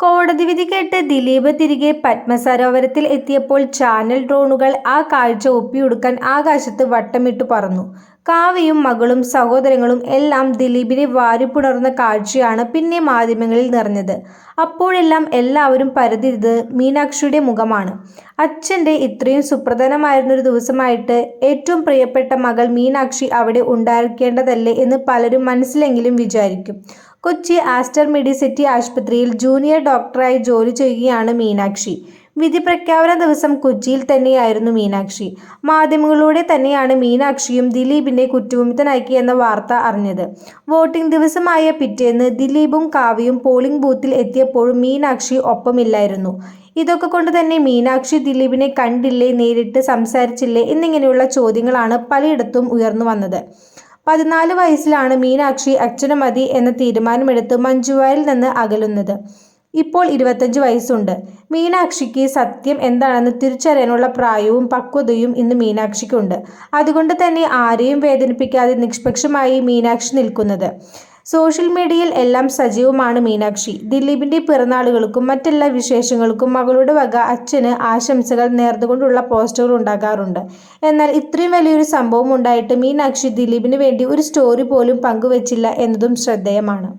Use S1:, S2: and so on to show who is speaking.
S1: കോടതി വിധി കേട്ട് ദിലീപ് തിരികെ പത്മസരോവരത്തിൽ എത്തിയപ്പോൾ ചാനൽ ഡ്രോണുകൾ ആ കാഴ്ച ഒപ്പിയെടുക്കാൻ ആകാശത്ത് വട്ടമിട്ടു പറന്നു. കാവ്യയും മകളും സഹോദരങ്ങളും എല്ലാം ദിലീപിനെ വാരിപ്പുണർന്ന കാഴ്ചയാണ് പിന്നെ മാധ്യമങ്ങളിൽ നിറഞ്ഞത്. അപ്പോഴെല്ലാം എല്ലാവരും പരതിരുത് മീനാക്ഷിയുടെ മുഖമാണ്. അച്ഛന്റെ ഇത്രയും സുപ്രധാനമായിരുന്നൊരു ദിവസമായിട്ട് ഏറ്റവും പ്രിയപ്പെട്ട മകൾ മീനാക്ഷി അവിടെ ഉണ്ടായിരിക്കേണ്ടതല്ലേ എന്ന് പലരും മനസ്സിലെങ്കിലും വിചാരിക്കും. കൊച്ചി ആസ്റ്റർ മെഡിസിറ്റി ആശുപത്രിയിൽ ജൂനിയർ ഡോക്ടറായി ജോലി ചെയ്യുകയാണ് മീനാക്ഷി. വിധി പ്രഖ്യാപന ദിവസം കൊച്ചിയിൽ തന്നെയായിരുന്നു മീനാക്ഷി. മാധ്യമങ്ങളിലൂടെ തന്നെയാണ് മീനാക്ഷിയും ദിലീപിനെ കുറ്റവിമുക്തനാക്കി എന്ന വാർത്ത അറിഞ്ഞത്. വോട്ടിംഗ് ദിവസമായ പിറ്റേന്ന് ദിലീപും കാവ്യയും പോളിംഗ് ബൂത്തിൽ എത്തിയപ്പോഴും മീനാക്ഷി ഒപ്പമില്ലായിരുന്നു. ഇതൊക്കെ കൊണ്ട് തന്നെ മീനാക്ഷി ദിലീപിനെ കണ്ടില്ലേ നേരിട്ട് സംസാരിച്ചില്ലേ എന്നിങ്ങനെയുള്ള ചോദ്യങ്ങളാണ് പലയിടത്തും ഉയർന്നു വന്നത്. പതിനാല് വയസ്സിലാണ് മീനാക്ഷി അച്ഛനും മതി എന്ന തീരുമാനമെടുത്ത് മഞ്ജുവാരിൽ നിന്ന് അകലുന്നത്. ഇപ്പോൾ ഇരുപത്തഞ്ച് വയസ്സുണ്ട്. മീനാക്ഷിക്ക് സത്യം എന്താണെന്ന് തിരിച്ചറിയാനുള്ള പ്രായവും പക്വതയും ഇന്ന് മീനാക്ഷിക്കുണ്ട്. അതുകൊണ്ട് തന്നെ ആരെയും വേദനിപ്പിക്കാതെ നിഷ്പക്ഷമായി മീനാക്ഷി നിൽക്കുന്നത്. സോഷ്യൽ മീഡിയയിൽ എല്ലാം സജീവമാണ് മീനാക്ഷി. ദിലീപിന്റെ പിറന്നാളുകൾക്കും മറ്റെല്ലാ വിശേഷങ്ങൾക്കും മകളുടെ വക അച്ഛന് ആശംസകൾ നേർന്നുകൊണ്ടുള്ള പോസ്റ്റുകൾ ഉണ്ടാകാറുണ്ട്. എന്നാൽ ഇത്രയും വലിയൊരു സംഭവം ഉണ്ടായിട്ട് മീനാക്ഷി ദിലീപിന് വേണ്ടി ഒരു സ്റ്റോറി പോലും പങ്കുവച്ചില്ല എന്നതും ശ്രദ്ധേയമാണ്.